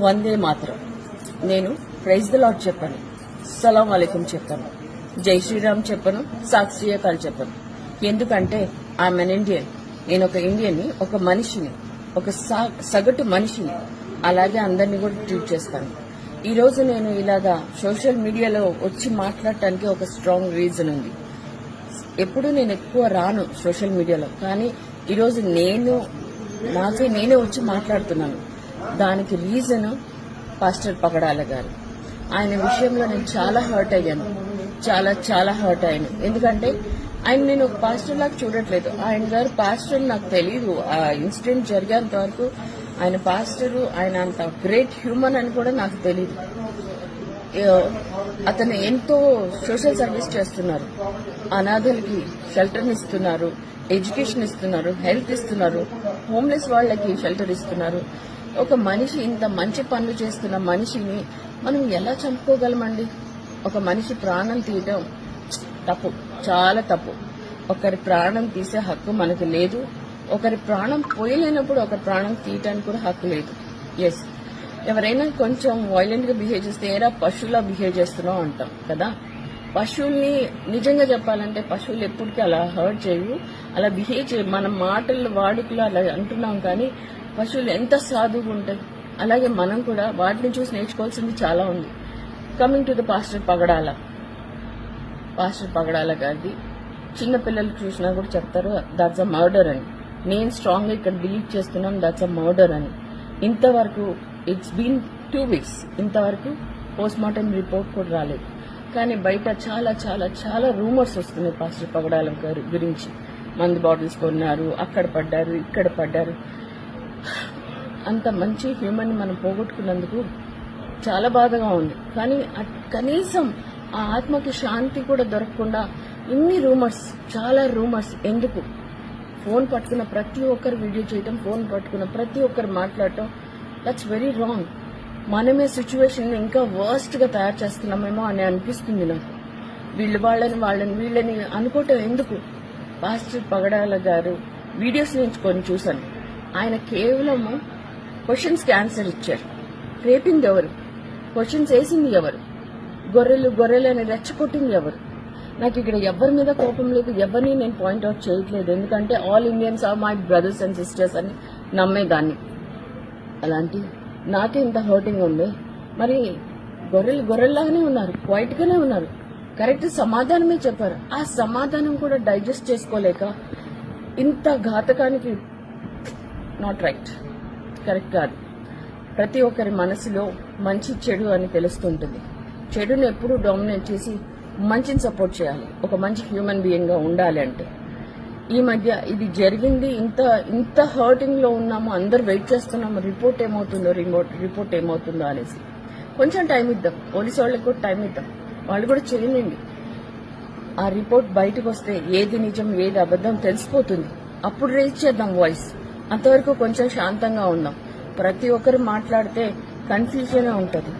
వందే మాత్రం. నేను praise the lord చెప్పాను. సలాం అలైకుం చెప్పాను. జై శ్రీరామ్ చెప్పను. సాక్షియకాలు చెప్పను. ఎందుకంటే ఐఎమ్ అన్ ఇండియన్. నేను ఒక ఇండియన్ని ఒక మనిషిని ఒక సా- సగటు మనిషిని అలాగే అందరినీ కూడా ట్రీట్ చేస్తాను. ఈ రోజు నేను ఇలాగా సోషల్ మీడియాలో వచ్చి మాట్లాడటానికి ఒక స్ట్రాంగ్ రీజన్ ఉంది. ఎప్పుడు నేను ఎక్కువ రాను సోషల్ మీడియాలో కానీ ఈరోజు నేను నాకే నేనే వచ్చి మాట్లాడుతున్నాను. దానికి రీజన్ పాస్టర్ పగడాల గారు. ఆయన విషయంలో నేను చాలా హర్ట్ అయ్యాను. చాలా చాలా హర్ట్ అయ్యాను. ఎందుకంటే ఆయన నేను ఒక పాస్టర్ లాగా చూడట్లేదు. ఆయన గారు పాస్టర్ నాకు తెలియదు ఆ ఇన్సిడెంట్ జరిగేంత వరకు ఆయన పాస్టర్ ఆయన అంత గ్రేట్ హ్యూమన్ అని కూడా నాకు తెలియదు అతను ఎంతో సోషల్ సర్వీస్ చేస్తున్నారు. అనాథలకి షెల్టర్ ఇస్తున్నారు ఎడ్యుకేషన్ ఇస్తున్నారు హెల్త్ ఇస్తున్నారు హోమ్లెస్ వాళ్ళకి షెల్టర్ ఇస్తున్నారు. ఒక మనిషి ఇంత మంచి పనులు చేస్తున్న మనిషిని మనం ఎలా చంపుకోగలమండి? ఒక మనిషి ప్రాణం తీయటం తప్పు చాలా తప్పు. ఒకరి ప్రాణం తీసే హక్కు మనకు లేదు. ఒకరి ప్రాణం పోయలేనప్పుడు ఒకరి ప్రాణం తీయటానికి కూడా హక్కు లేదు. ఎస్ ఎవరైనా కొంచెం వైలెంట్గా బిహేవ్ చేస్తే ఏరా పశువులా బిహేవ్ చేస్తున్నావు అంటాం కదా? పశువుల్ని నిజంగా చెప్పాలంటే పశువులు ఎప్పటికీ అలా హర్ట్ చేయవు. అలా బిహేవ్ చేయ మన మాటలు వాడుకలు అలా అంటున్నాం కానీ పశువులు ఎంత సాధువుగా ఉంటాయి. అలాగే మనం కూడా వాటిని చూసి నేర్చుకోవాల్సింది చాలా ఉంది. Coming to the pastor Pagadala pastor Pagadala గారిది. చిన్న పిల్లలు చూసినా కూడా చెప్తారు దాట్స్ అ మర్డర్ అని. నేను స్ట్రాంగ్గా ఇక్కడ బిలీవ్ చేస్తున్నాం దాట్స్ అ మర్డర్ అని. ఇంతవరకు ఇట్స్ బీన్ టూ వీక్స్ ఇంతవరకు పోస్ట్ మార్టం రిపోర్ట్ కూడా రాలేదు. కానీ బయట చాలా చాలా చాలా రూమర్స్ వస్తున్నాయి. పాస్టర్ పగడాల గారి గురించి మందు బాటిల్స్ కొన్నారు అక్కడ పడ్డారు ఇక్కడ పడ్డారు. అంత మంచి హ్యూమన్ మనం పోగొట్టుకున్నందుకు చాలా బాధగా ఉంది. కానీ కనీసం ఆ ఆత్మకి శాంతి కూడా దొరకకుండా ఇన్ని రూమర్స్ చాలా రూమర్స్ ఎందుకు? ఫోన్ పట్టుకున్న ప్రతి ఒక్కరు వీడియో చేయటం ఫోన్ పట్టుకున్న ప్రతి ఒక్కరు మాట్లాడటం దట్స్ వెరీ రాంగ్ మనమే సిచ్యువేషన్ ఇంకా వర్స్ట్గా తయారు చేస్తున్నామేమో అని అనిపిస్తుంది నాకు. వీళ్ళు వాళ్ళని వాళ్ళని వీళ్ళని అనుకోవటం ఎందుకు? పాస్టర్ పగడాల గారు వీడియోస్ నుంచి కొన్ని చూశాను. ఆయన కేవలం క్వశ్చన్స్కి ఆన్సర్ ఇచ్చారు. రేపింది ఎవరు? క్వశ్చన్స్ వేసింది ఎవరు? గొర్రెలు గొర్రెలు అని రెచ్చగొట్టింది ఎవరు? నాకు ఇక్కడ ఎవరి మీద కోపం లేదు ఎవరిని నేను పాయింట్అవుట్ చేయట్లేదు. ఎందుకంటే all Indians are my brothers and sisters అని నమ్మేదాన్ని. అలాంటి నాకే ఇంత హర్టింగ్ ఉంది. మరి గొర్రెలు గొర్రెల్లాగానే ఉన్నారు క్వైట్ గానే ఉన్నారు. కరెక్ట్ సమాధానమే చెప్పారు. ఆ సమాధానం కూడా డైజెస్ట్ చేసుకోలేక ఇంత ఘాతకానికి నాట్ రైట్ కరెక్ట్ కాదు. ప్రతి ఒక్కరి మనసులో మంచి చెడు అని తెలుస్తుంటుంది. చెడుని ఎప్పుడు డామినేట్ చేసి మంచిని సపోర్ట్ చేయాలి. ఒక మంచి హ్యూమన్ బీయింగ్గా ఉండాలి అంటే. ఈ మధ్య ఇది జరిగింది. ఇంత ఇంత హర్టింగ్లో ఉన్నాము. అందరు వెయిట్ చేస్తున్నాము. రిపోర్ట్ ఏమవుతుందో రిమోట్ రిపోర్ట్ ఏమవుతుందో అనేసి. కొంచెం టైం ఇద్దాం. పోలీసు వాళ్ళకి కూడా టైం ఇద్దాం. వాళ్ళు కూడా చేయనండి ఆ రిపోర్ట్ బయటకు వస్తే ఏది నిజం ఏది అబద్ధం తెలిసిపోతుంది. అప్పుడు రేజ్ చేద్దాం వాయిస్ అంతవరకు కొంచెం శాంతంగా ఉందాం ప్రతి ఒక్కరు మాట్లాడితే కన్ఫ్యూజన్ ఉంటుంది.